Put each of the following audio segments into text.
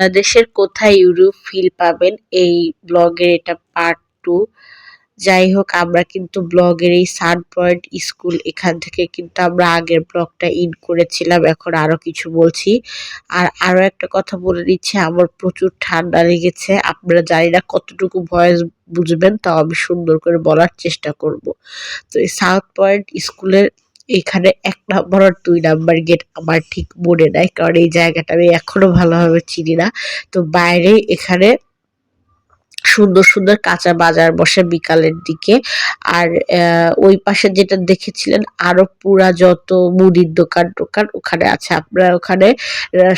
বাংলাদেশের কোথায় Europe feel পাবেন এই ব্লগের এটা পার্ট টু যাই হোক, আমরা কিন্তু ব্লগের এই সান পয়েন্ট স্কুল এখান থেকে কিন্তু আমরা আগের ব্লগটা ইন করেছিলাম, এখন আরও কিছু বলছি। আর আরও একটা কথা বলে দিচ্ছি, আমার প্রচুর ঠান্ডা লেগেছে। আপনারা জানি না কতটুকু ভয়েস বুঝবেন, তাও আমি সুন্দর করে বলার চেষ্টা করব। তো এই সাউথ পয়েন্ট স্কুলের এখানে এক নাম্বার আর দুই নাম্বার গেট আমার ঠিক মনে নাই, কারণ এই জায়গাটা আমি এখনও ভালোভাবে চিনি না। তো বাইরে এখানে সুন্দর সুন্দর কাঁচা বাজার বসে বিকালের দিকে। আর ওই পাশে যেটা দেখেছিলেন, আরও পুরা যত মুদির দোকান টোকান ওখানে আছে। আপনারা ওখানে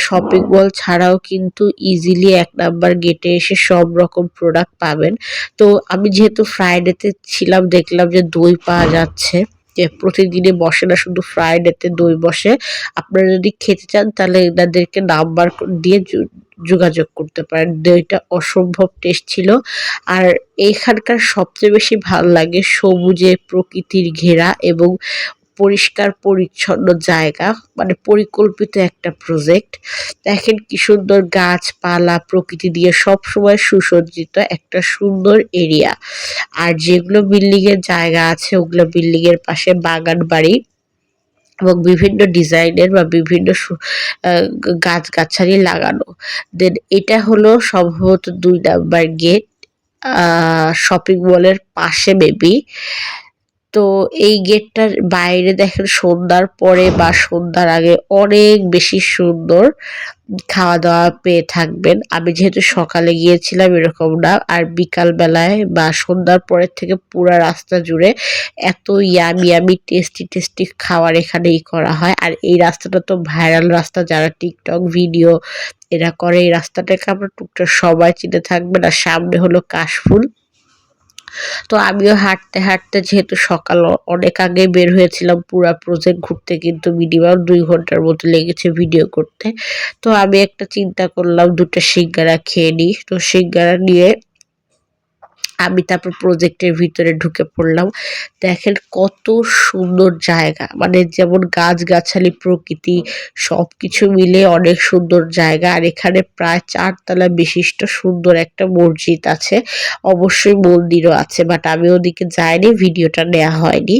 শপিং মল ছাড়াও কিন্তু ইজিলি এক নাম্বার গেটে এসে সব রকম প্রোডাক্ট পাবেন। তো আমি যেহেতু ফ্রাইডেতে ছিলাম, দেখলাম যে দই পাওয়া যাচ্ছে। যে প্রতিদিনে বসে না, শুধু ফ্রাইডেতে দই বসে। আপনারা যদি খেতে চান, তাহলে এনাদেরকে নাম্বার দিয়ে যোগাযোগ করতে পারেন। দইটা অসম্ভব টেস্ট ছিল। আর এখানকার সবচেয়ে বেশি ভালো লাগে সবুজে প্রকৃতির ঘেরা এবং পরিষ্কার, পরিচ্ছন্ন জায়গা মানে পরিকল্পিত একটা প্রজেক্ট দেখেন কি সুন্দর গাছপালা, প্রকৃতি দিয়ে সব সময় সুসজ্জিত একটা সুন্দর এরিয়া আর যেগুলো বিল্ডিং এর জায়গা আছে, ওগুলো বিল্ডিং এর পাশে বাগান বাড়ি এবং বিভিন্ন ডিজাইনের বা বিভিন্ন গাছগাছালি লাগানো। দেন এটা হলো সম্ভবত দুই নাম্বার গেট শপিং মলের পাশে মেবি তো এই গেটটার বাইরে দেখেন সন্ধ্যার পরে বা সন্ধ্যার আগে অনেক বেশি সুন্দর খাওয়া দাওয়া পেয়ে থাকবেন। আমি যেহেতু সকালে গিয়েছিলাম এরকম না, আর বিকাল বেলায় বা সন্ধ্যার পরের থেকে পুরা রাস্তা জুড়ে এত ইয়ামি ইয়ামি টেস্টি টেস্টি খাওয়ার এখানেই করা হয়। আর এই রাস্তাটা তো ভাইরাল রাস্তা, যারা টিকটক ভিডিও এরা করে, এই রাস্তাটাকে আমরা টুকটাক সবাই চিনে থাকবেন। আর সামনে হলো কাশফুল। তো আমিও হাঁটতে হাঁটতে যেহেতু সকাল, অনেক আগে বের হয়েছিলাম পুরা প্রজেক্ট ঘুরতে, কিন্তু মিনিমাম দুই ঘণ্টার মতো লেগেছে ভিডিও করতে। তো আমি একটা চিন্তা করলাম দুটো সিঙ্গারা খেয়ে নিই। তো সিঙ্গারা নিয়ে আমি তারপর প্রজেক্টের ভিতরে ঢুকে পড়লাম। দেখেন কত সুন্দর জায়গা। মানে যেমন গাছগাছালি, প্রকৃতি সব কিছু মিলে অনেক সুন্দর জায়গা। আর এখানে প্রায় চারতলা বিশিষ্ট সুন্দর একটা মসজিদ আছে। অবশ্যই মন্দিরও আছে বাট আমি ওদিকে যাইনি, ভিডিওটা নেওয়া হয়নি।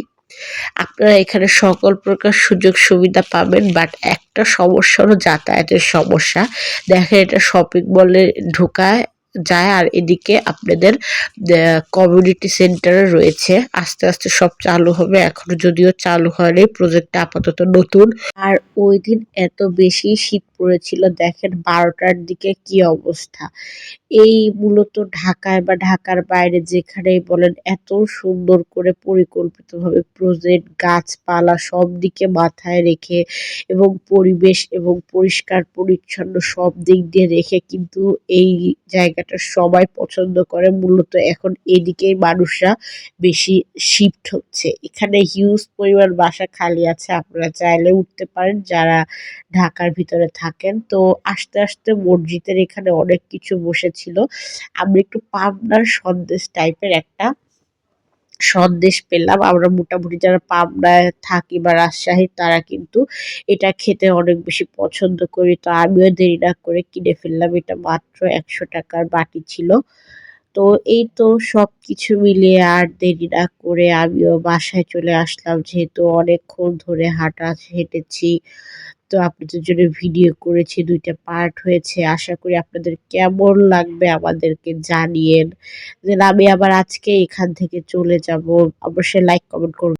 আপনারা এখানে সকল প্রকার সুযোগ সুবিধা পাবেন বাট একটা সমস্যা হলো যাতায়াতের সমস্যা। দেখেন এটা শপিং মলে ঢোকায় যায় আর এদিকে আপনাদের কমিউনিটি সেন্টার রয়েছে। আস্তে আস্তে সব চালু হবে। এখনও যদিও চালু হয়নি প্রজেক্টটা আপাতত নতুন। আর ওই দিন এত বেশি শীত পড়েছিল, দেখেন বারোটার দিকে কি অবস্থা। এই মূলত ঢাকায় বা ঢাকার বাইরে যেখানেই বলেন, এত সুন্দর করে পরিকল্পিতভাবে প্রজেক্ট গাছপালা সব দিকে মাথায় রেখে এবং পরিবেশ এবং পরিষ্কার পরিচ্ছন্ন সব দিক দিয়ে রেখে কিন্তু এই জায়গাটা সবাই পছন্দ করে। মূলত এখন এদিকেই মানুষরা বেশি শিফট হচ্ছে। এখানে হিউজ পরিমাণ বাসা খালি আছে, আপনারা চাইলে উঠতে পারেন যারা ঢাকার ভিতরে থাকেন। তো আস্তে আস্তে মসজিদের এখানে অনেক কিছু বসেছিল। আমরা একটু পাবনার সন্দেশ টাইপের একটা সন্দেশ পেলাম। আমরা মোটামুটি যারা পাবনায় থাকি বা রাজশাহী, তারা কিন্তু এটা খেতে অনেক বেশি পছন্দ করি। তো আমিও দেরি না করে কিনে ফেললাম। এটা মাত্র একশো টাকার বাটি ছিল। তো এই তো সব কিছু মিলিয়ে আর দেরি না করে আমিও বাসায় চলে আসলাম, যেহেতু অনেকক্ষণ ধরে হাঁটা হেঁটেছি। তো আপনাদের জন্য ভিডিও করেছি, দুইটা পার্ট হয়েছে। আশা করি আপনাদের কেমন লাগবে আমাদেরকে জানিয়েন। দেন আমি আবার আজকে এখান থেকে চলে যাব। অবশ্যই লাইক কমেন্ট করুন